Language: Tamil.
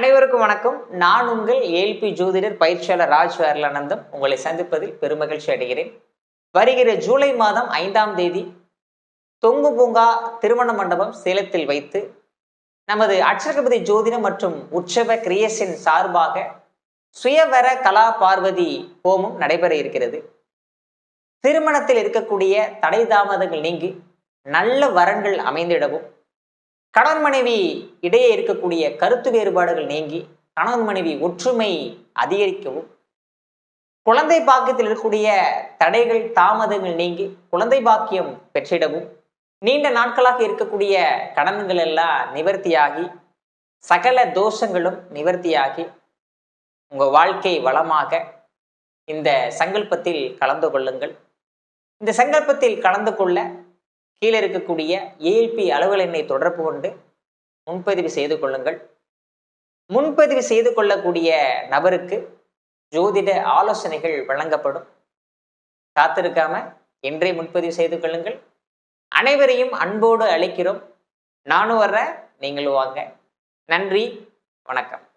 அனைவருக்கும் வணக்கம். நான் உங்கள் ஏல்பி ஜோதிடர் பயிற்சியாளர் ராஜ் அருளானந்தம் உங்களை சந்திப்பதில் பெருமகிழ்ச்சி அடைகிறேன். வருகிற ஜூலை மாதம் ஐந்தாம் தேதி தொங்கு பூங்கா திருமண மண்டபம் சேலத்தில் வைத்து நமது அட்சரகபதி ஜோதிடம் மற்றும் உற்சவ கிரியேஷன் சார்பாக சுயவர கலா பார்வதி ஹோமம் நடைபெற இருக்கிறது. திருமணத்தில் இருக்கக்கூடிய தடை தாமதங்கள் நீங்கி நல்ல வரன்கள் அமைந்திடவும் கணவன் மனைவி இடையே இருக்கக்கூடிய கருத்து வேறுபாடுகள் நீங்கி கணவன் மனைவி ஒற்றுமை அதிகரிக்கவும் குழந்தை பாக்கியத்தில் இருக்கக்கூடிய தடைகள் தாமதங்கள் நீங்கி குழந்தை பாக்கியம் பெற்றிடவும் நீண்ட நாட்களாக இருக்கக்கூடிய கடன்கள் எல்லாம் நிவர்த்தியாகி சகல தோஷங்களும் நிவர்த்தியாகி உங்க வாழ்க்கை வளமாக இந்த சங்கல்பத்தில் கலந்து கொள்ளுங்கள். இந்த சங்கல்பத்தில் கலந்து கொள்ள கீழே இருக்கக்கூடிய ஏஎல்பி அலுவல் எண்ணை தொடர்பு கொண்டு முன்பதிவு செய்து கொள்ளுங்கள். முன்பதிவு செய்து கொள்ளக்கூடிய நபருக்கு ஜோதிட ஆலோசனைகள் வழங்கப்படும். காத்திருக்காம இன்றே முன்பதிவு செய்து கொள்ளுங்கள். அனைவரையும் அன்போடு அழைக்கிறோம். நானும் வர்றேன் நீங்களும் வாங்க. நன்றி வணக்கம்.